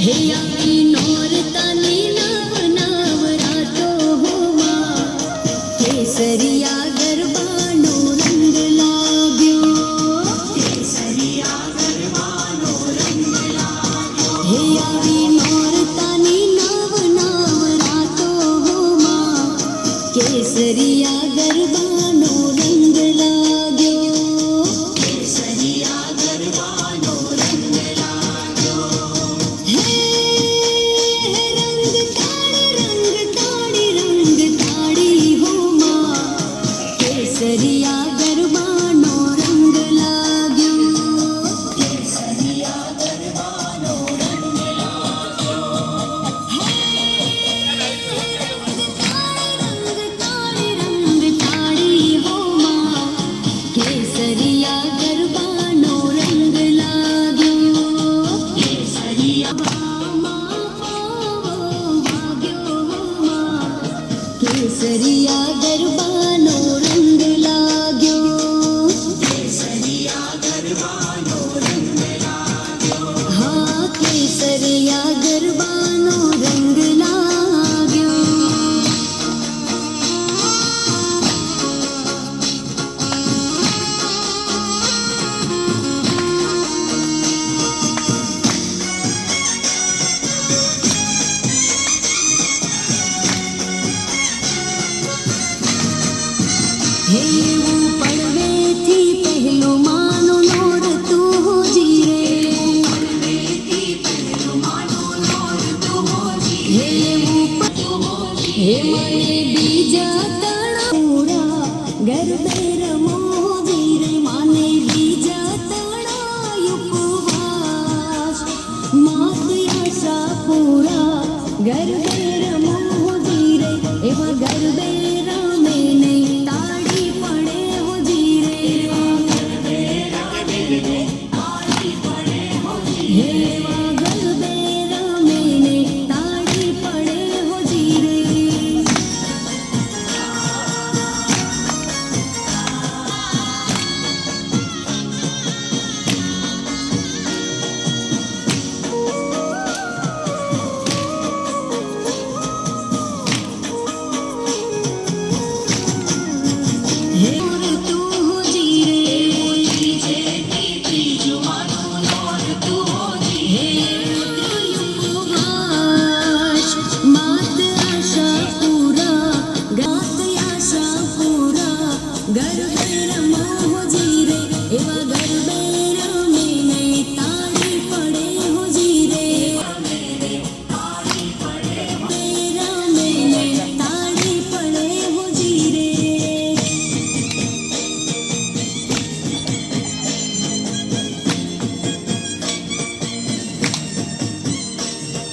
હે આખી નોરતાની નવ કેસરિયા ગરબાનો રંગ લાગ્યો કેસરિયા ગરબાનો રંગ રંગ તાળી હોમાં કેસરિયા ગરબાનો રંગ લાગ્યો કેસરિયા કેસરિયા ગરબાનો હે મને બીજા તણાઉરા ગરબે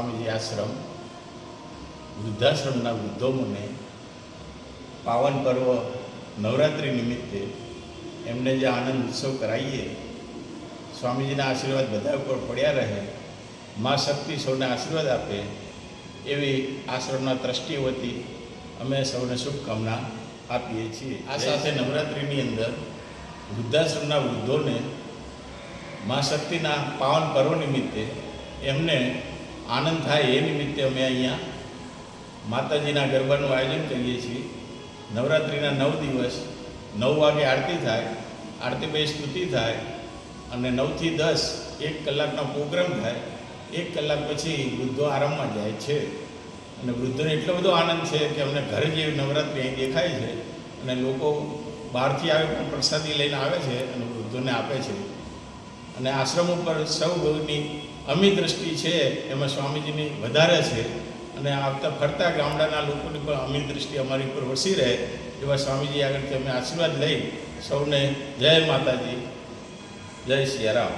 સ્વામીજી આશ્રમ વૃદ્ધાશ્રમના વૃદ્ધોને પાવન પર્વ નવરાત્રિ નિમિત્તે એમને જે આનંદ ઉત્સવ કરાવીએ સ્વામીજીના આશીર્વાદ બધા ઉપર પડ્યા રહે મા શક્તિ સૌને આશીર્વાદ આપે એવી આશ્રમના ટ્રસ્ટી વતી અમે સૌને શુભકામના આપીએ છીએ. આ સાથે નવરાત્રિની અંદર વૃદ્ધાશ્રમના વૃદ્ધોને મા શક્તિના પાવન પર્વ નિમિત્તે એમને આનંદ થાય એ નિમિત્તે અમે અહીંયા માતાજીના ગરબાનું આયોજન કરીએ છીએ. નવરાત્રિના નવ દિવસ, નવ વાગે આરતી થાય, આરતી પછી સ્તુતિ થાય અને નવથી દસ એક કલાકનો પ્રોગ્રામ થાય. એક કલાક પછી વૃદ્ધો આરામમાં જાય છે. અને વૃદ્ધોને એટલો બધો આનંદ છે કે અમને ઘરે જેવી નવરાત્રિ અહીં દેખાય છે અને લોકો બહારથી આવે પણ પ્રસાદી લઈને આવે છે અને વૃદ્ધોને આપે છે. અને આશ્રમ ઉપર સૌ ગૌની અમી દ્રષ્ટિ છે, એમાં સ્વામીજીની વધારે છે. અને આવતા ફરતા ગામડાના લોકોની પણ અમી દ્રષ્ટિ અમારી ઉપર વસી રહે, એવા સ્વામીજી આગળથી અમે આશીર્વાદ લઈ સૌને જય માતાજી, જય સિયારામ